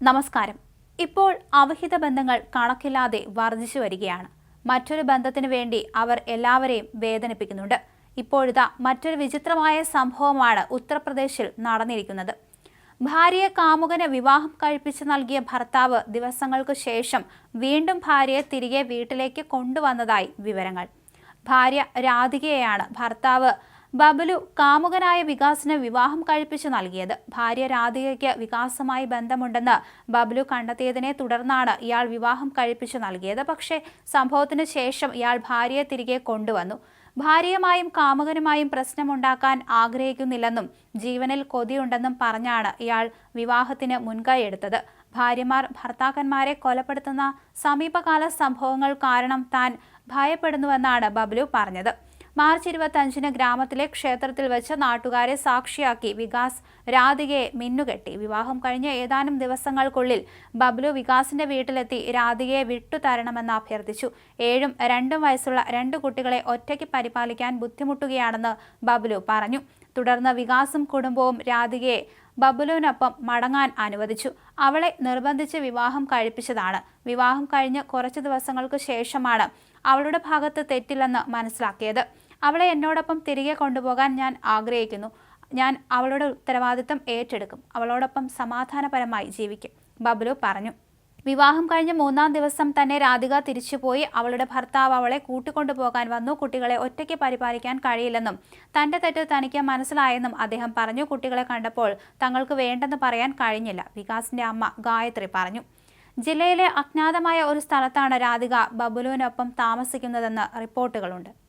നമസ്കാരം. ഇപ്പോൾ അവഹിത ബന്ധങ്ങൾ കണക്കില്ലാതെ വർദ്ധിച്ചു വരികയാണ്. മറ്റൊരു ബന്ധത്തിനു വേണ്ടി അവർ എല്ലാവരെയും വേദനിപ്പിക്കുന്നുണ്ട്. ഇപ്പോഴിതാ മറ്റൊരു വിചിത്രമായ സംഭവമാണ് ഉത്തർപ്രദേശിൽ നടന്നിരിക്കുന്നത്. ഭാര്യയെ കാമുകന് വിവാഹം കഴിപ്പിച്ച് നൽകിയ ഭർത്താവ് ദിവസങ്ങൾക്ക് ശേഷം വീണ്ടും ഭാര്യയെ തിരികെ വീട്ടിലേക്ക് കൊണ്ടുവന്നതായി വിവരങ്ങൾ. ഭാര്യ രാധികയെയാണ് ഭർത്താവ് ബബലു കാമുകനായ വികാസിന് വിവാഹം കഴിപ്പിച്ചു നൽകിയത്. ഭാര്യ രാധികയ്ക്ക് വികാസുമായി ബന്ധമുണ്ടെന്ന് ബബലു കണ്ടെത്തിയതിനെ തുടർന്നാണ് ഇയാൾ വിവാഹം കഴിപ്പിച്ചു നൽകിയത്. പക്ഷേ സംഭവത്തിന് ശേഷം ഇയാൾ ഭാര്യയെ തിരികെ കൊണ്ടുവന്നു. ഭാര്യയുമായും കാമുകനുമായും പ്രശ്നമുണ്ടാക്കാൻ ആഗ്രഹിക്കുന്നില്ലെന്നും ജീവനിൽ കൊതിയുണ്ടെന്നും പറഞ്ഞാണ് ഇയാൾ വിവാഹത്തിന് മുൻകൈ മുൻകൈയെടുത്തത് ഭാര്യമാർ ഭർത്താക്കന്മാരെ കൊലപ്പെടുത്തുന്ന സമീപകാല സംഭവങ്ങൾ കാരണം താൻ ഭയപ്പെടുന്നുവെന്നാണ് ബബ്ലു പറഞ്ഞത്. മാർച്ച് ഇരുപത്തഞ്ചിന് ഗ്രാമത്തിലെ ക്ഷേത്രത്തിൽ വെച്ച് നാട്ടുകാരെ സാക്ഷിയാക്കി വികാസ് രാധികയെ മിന്നുകെട്ടി. വിവാഹം കഴിഞ്ഞ ഏതാനും ദിവസങ്ങൾക്കുള്ളിൽ ബബ്ലു വികാസിന്റെ വീട്ടിലെത്തി രാധികയെ വിട്ടുതരണമെന്ന് അഭ്യർത്ഥിച്ചു. ഏഴും രണ്ടും വയസ്സുള്ള രണ്ട് കുട്ടികളെ ഒറ്റയ്ക്ക് പരിപാലിക്കാൻ ബുദ്ധിമുട്ടുകയാണെന്ന് ബബ്ലു പറഞ്ഞു. തുടർന്ന് വികാസും കുടുംബവും രാധികയെ ബബുലുവിനൊപ്പം മടങ്ങാൻ അനുവദിച്ചു. അവളെ നിർബന്ധിച്ച് വിവാഹം കഴിപ്പിച്ചതാണ്. വിവാഹം കഴിഞ്ഞ് കുറച്ച് ദിവസങ്ങൾക്ക് ശേഷമാണ് അവളുടെ ഭാഗത്ത് തെറ്റില്ലെന്ന് മനസ്സിലാക്കിയത്. അവളെ എന്നോടൊപ്പം തിരികെ കൊണ്ടുപോകാൻ ഞാൻ ആഗ്രഹിക്കുന്നു. ഞാൻ അവളുടെ ഉത്തരവാദിത്തം ഏറ്റെടുക്കും. അവളോടൊപ്പം സമാധാനപരമായി ജീവിക്കും. ബബ്ലു പറഞ്ഞു. വിവാഹം കഴിഞ്ഞ മൂന്നാം ദിവസം തന്നെ രാധിക തിരിച്ചുപോയി അവളുടെ ഭർത്താവ് അവളെ കൂട്ടിക്കൊണ്ടുപോകാൻ വന്നു. കുട്ടികളെ ഒറ്റയ്ക്ക് പരിപാലിക്കാൻ കഴിയില്ലെന്നും തന്റെ തെറ്റ് തനിക്ക് മനസ്സിലായെന്നും അദ്ദേഹം പറഞ്ഞു. കുട്ടികളെ കണ്ടപ്പോൾ തങ്ങൾക്ക് വേണ്ടെന്ന് പറയാൻ കഴിഞ്ഞില്ല. വികാസിന്റെ അമ്മ ഗായത്രി പറഞ്ഞു. ജില്ലയിലെ അജ്ഞാതമായ ഒരു സ്ഥലത്താണ് രാധിക ബബുലുവിനൊപ്പം താമസിക്കുന്നതെന്ന് റിപ്പോർട്ടുകളുണ്ട്.